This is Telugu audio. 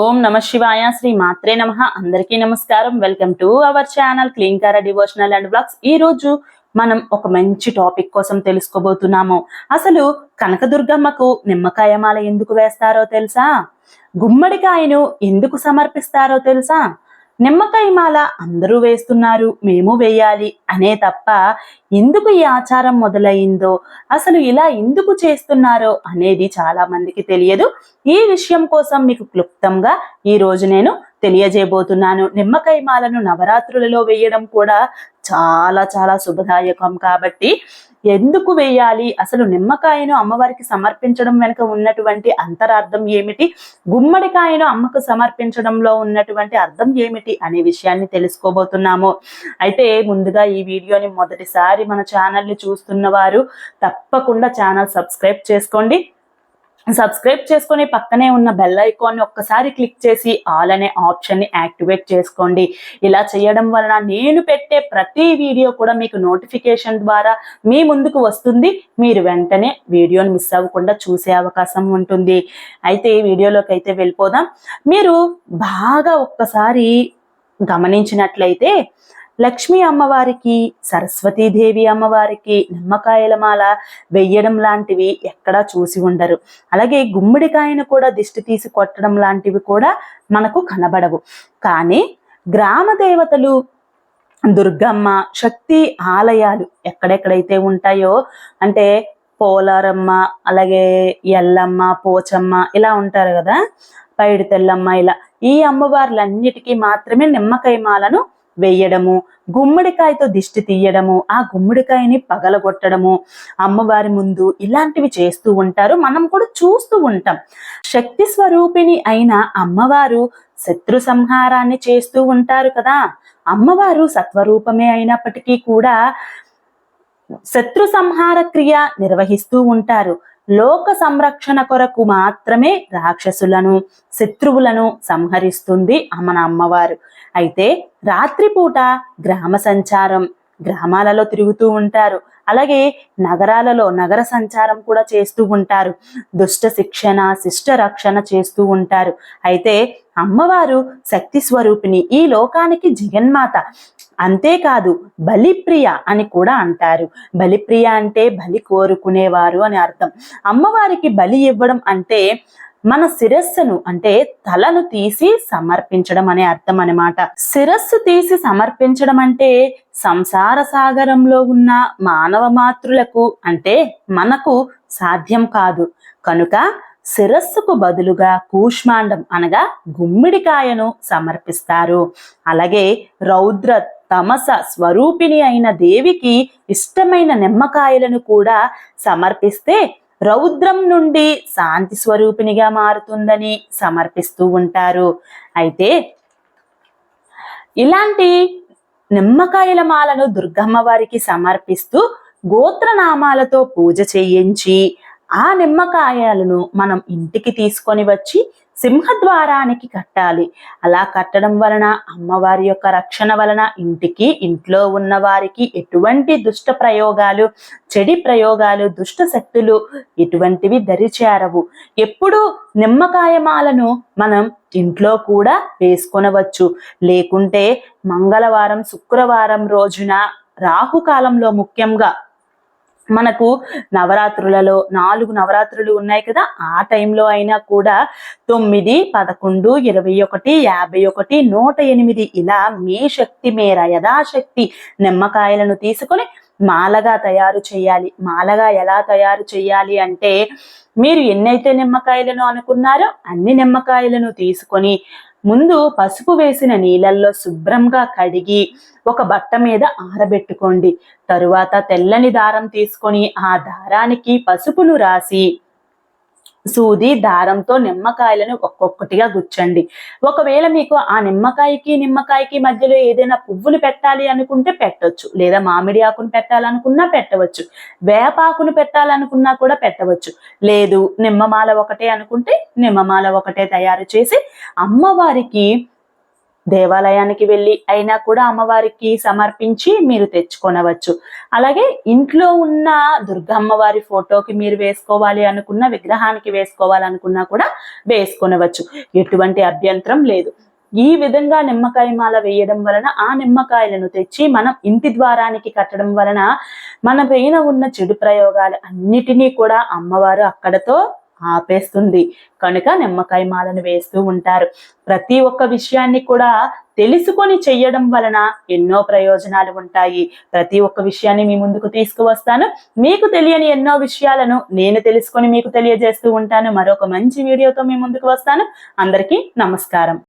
ఓం నమ శివాయ శ్రీ మాత్రే నమ. అందరికీ నమస్కారం. వెల్కమ్ టు అవర్ ఛానల్ క్లీన్ కారా డివోషనల్ అండ్ బ్లాగ్స్ ఈ రోజు మనం ఒక మంచి టాపిక్ కోసం తెలుసుకోబోతున్నాము. అసలు కనకదుర్గమ్మకు నిమ్మకాయ మాల ఎందుకు వేస్తారో తెలుసా? గుమ్మడికాయను ఎందుకు సమర్పిస్తారో తెలుసా? నిమ్మకాయ మాల అందరూ వేస్తున్నారు మేము వేయాలి అనే తప్ప ఎందుకు ఈ ఆచారం మొదలైందో అసలు ఇలా ఎందుకు చేస్తున్నారో అనేది చాలా మందికి తెలియదు. ఈ విషయం కోసం మీకు క్లుప్తంగా ఈ రోజు నేను తెలియజేయబోతున్నాను. నిమ్మకాయ మాలను నవరాత్రులలో వేయడం కూడా చాలా చాలా శుభదాయకం కాబట్టి ఎందుకు వేయాలి? అసలు నిమ్మకాయను అమ్మవారికి సమర్పించడం వెనుక ఉన్నటువంటి అంతరార్థం ఏమిటి? గుమ్మడికాయను అమ్మకు సమర్పించడంలో ఉన్నటువంటి అర్థం ఏమిటి అనే విషయాన్ని తెలుసుకోబోతున్నాము. అయితే ముందుగా ఈ వీడియోని మొదటిసారి మన ఛానల్ని చూస్తున్న వారు తప్పకుండా ఛానల్ సబ్స్క్రైబ్ చేసుకోండి. సబ్స్క్రైబ్ చేసుకుని పక్కనే ఉన్న బెల్ ఐకాన్ని ఒక్కసారి క్లిక్ చేసి ఆల్ అనే ఆప్షన్ని యాక్టివేట్ చేసుకోండి. ఇలా చేయడం వలన నేను పెట్టే ప్రతి వీడియో కూడా మీకు నోటిఫికేషన్ ద్వారా మీ ముందుకు వస్తుంది. మీరు వెంటనే వీడియోని మిస్ అవ్వకుండా చూసే అవకాశం ఉంటుంది. అయితే ఈ వీడియోలోకి అయితే వెళ్ళిపోదాం. మీరు బాగా ఒక్కసారి గమనించినట్లయితే లక్ష్మీ అమ్మవారికి సరస్వతీదేవి అమ్మవారికి నిమ్మకాయల మాల వెయ్యడం లాంటివి ఎక్కడా చూసి ఉండరు. అలాగే గుమ్మడికాయను కూడా దిష్టి తీసి కొట్టడం లాంటివి కూడా మనకు కనబడవు. కానీ గ్రామ దేవతలు దుర్గమ్మ శక్తి ఆలయాలు ఎక్కడెక్కడైతే ఉంటాయో అంటే పోలారమ్మ అలాగే ఎల్లమ్మ పోచమ్మ ఇలా ఉంటారు కదా పైడి తెల్లమ్మ ఇలా ఈ అమ్మవార్లన్నిటికీ మాత్రమే నిమ్మకాయ మాలను వేయడము గుమ్మడికాయతో దిష్టి తీయడము ఆ గుమ్మడికాయని పగలగొట్టడము అమ్మవారి ముందు ఇలాంటివి చేస్తూ ఉంటారు. మనం కూడా చూస్తూ ఉంటాం. శక్తి స్వరూపిణి అయిన అమ్మవారు శత్రు సంహారాన్ని చేస్తూ ఉంటారు కదా. అమ్మవారు సత్వరూపమే అయినప్పటికీ కూడా శత్రు సంహార క్రియ నిర్వహిస్తూ ఉంటారు. లోక సంరక్షణ కొరకు మాత్రమే రాక్షసులను శత్రువులను సంహరిస్తుంది మన అమ్మవారు. అయితే రాత్రిపూట గ్రామ సంచారం గ్రామాలలో తిరుగుతూ ఉంటారు. అలాగే నగరాలలో నగర సంచారం కూడా చేస్తూ ఉంటారు. దుష్ట శిక్షణ శిష్ట రక్షణ చేస్తూ ఉంటారు. అయితే అమ్మవారు శక్తి స్వరూపిణి ఈ లోకానికి జగన్మాత. అంతేకాదు బలిప్రియ అని కూడా అంటారు. బలిప్రియ అంటే బలి కోరుకునేవారు అని అర్థం. అమ్మవారికి బలి ఇవ్వడం అంటే మన శిరస్సును అంటే తలను తీసి సమర్పించడం అనే అర్థం అనమాట శిరస్సు తీసి సమర్పించడం అంటే సంసార సాగరంలో ఉన్న మానవ మాతృలకు అంటే మనకు సాధ్యం కాదు. కనుక శిరస్సుకు బదులుగా కూష్మాండం అనగా గుమ్మిడికాయను సమర్పిస్తారు. అలాగే రౌద్ర తమస స్వరూపిణి అయిన దేవికి ఇష్టమైన నిమ్మకాయలను కూడా సమర్పిస్తే రౌద్రం నుండి శాంతి స్వరూపినిగా మారుతుందని సమర్పిస్తూ ఉంటారు. అయితే ఇలాంటి నిమ్మకాయల మాలను దుర్గమ్మ వారికి సమర్పిస్తూ గోత్రనామాలతో పూజ చేయించి ఆ నిమ్మకాయలను మనం ఇంటికి తీసుకొని వచ్చి సింహద్వారానికి కట్టాలి. అలా కట్టడం వలన అమ్మవారి యొక్క రక్షణ వలన ఇంటికి ఇంట్లో ఉన్న వారికి ఎటువంటి దుష్ట ప్రయోగాలు చెడి ప్రయోగాలు దుష్ట శక్తులు ఎటువంటివి దరిచేరవు. ఎప్పుడు నిమ్మకాయమాలను మనం ఇంట్లో కూడా వేసుకొనవచ్చు. లేకుంటే మంగళవారం శుక్రవారం రోజున రాహుకాలంలో ముఖ్యంగా మనకు నవరాత్రులలో నాలుగు నవరాత్రులు ఉన్నాయి కదా ఆ టైంలో అయినా కూడా తొమ్మిది పదకొండు ఇరవై ఒకటి యాభై ఒకటి నూట ఎనిమిది ఇలా మీ శక్తి మేర యథాశక్తి నిమ్మకాయలను తీసుకొని మాలగా తయారు చేయాలి. మాలగా ఎలా తయారు చేయాలి అంటే మీరు ఎన్నైతే నిమ్మకాయలను అనుకున్నారో అన్ని నిమ్మకాయలను తీసుకొని ముందు పసుపు వేసిన నీళ్ళల్లో శుభ్రంగా కడిగి ఒక బట్ట మీద ఆరబెట్టుకోండి. తరువాత తెల్లని దారం తీసుకొని ఆ దారానికి పసుపును రాసి సూది దారంతో నిమ్మకాయలను ఒక్కొక్కటిగా గుచ్చండి. ఒకవేళ మీకు ఆ నిమ్మకాయకి నిమ్మకాయకి మధ్యలో ఏదైనా పువ్వులు పెట్టాలి అనుకుంటే పెట్టవచ్చు లేదా మామిడి ఆకును పెట్టాలనుకున్నా పెట్టవచ్చు. వేపాకును పెట్టాలనుకున్నా కూడా పెట్టవచ్చు. లేదు నిమ్మమాల ఒకటే అనుకుంటే నిమ్మమాల ఒకటే తయారు చేసి అమ్మవారికి దేవాలయానికి వెళ్ళి అయినా కూడా అమ్మవారికి సమర్పించి మీరు తెచ్చుకొనవచ్చు. అలాగే ఇంట్లో ఉన్న దుర్గమ్మవారి ఫోటోకి మీరు వేసుకోవాలి అనుకున్న విగ్రహానికి వేసుకోవాలనుకున్నా కూడా వేసుకొనవచ్చు. ఎటువంటి అభ్యంతరం లేదు. ఈ విధంగా నిమ్మకాయ మాల వేయడం వలన ఆ నిమ్మకాయలను తెచ్చి మనం ఇంటి ద్వారానికి కట్టడం వలన మన పైన ఉన్న చెడు ప్రయోగాలు అన్నిటినీ కూడా అమ్మవారు అక్కడతో ఆపేస్తుంది. కనుక నిమ్మకాయ మాలను వేస్తూ ఉంటారు. ప్రతి ఒక్క విషయాన్ని కూడా తెలుసుకొని చెయ్యడం వలన ఎన్నో ప్రయోజనాలు ఉంటాయి. ప్రతి ఒక్క విషయాన్ని మీ ముందుకు తీసుకువస్తాను. మీకు తెలియని ఎన్నో విషయాలను నేను తెలుసుకొని మీకు తెలియజేస్తూ ఉంటాను. మరొక మంచి వీడియోతో మీ ముందుకు వస్తాను. అందరికీ నమస్కారం.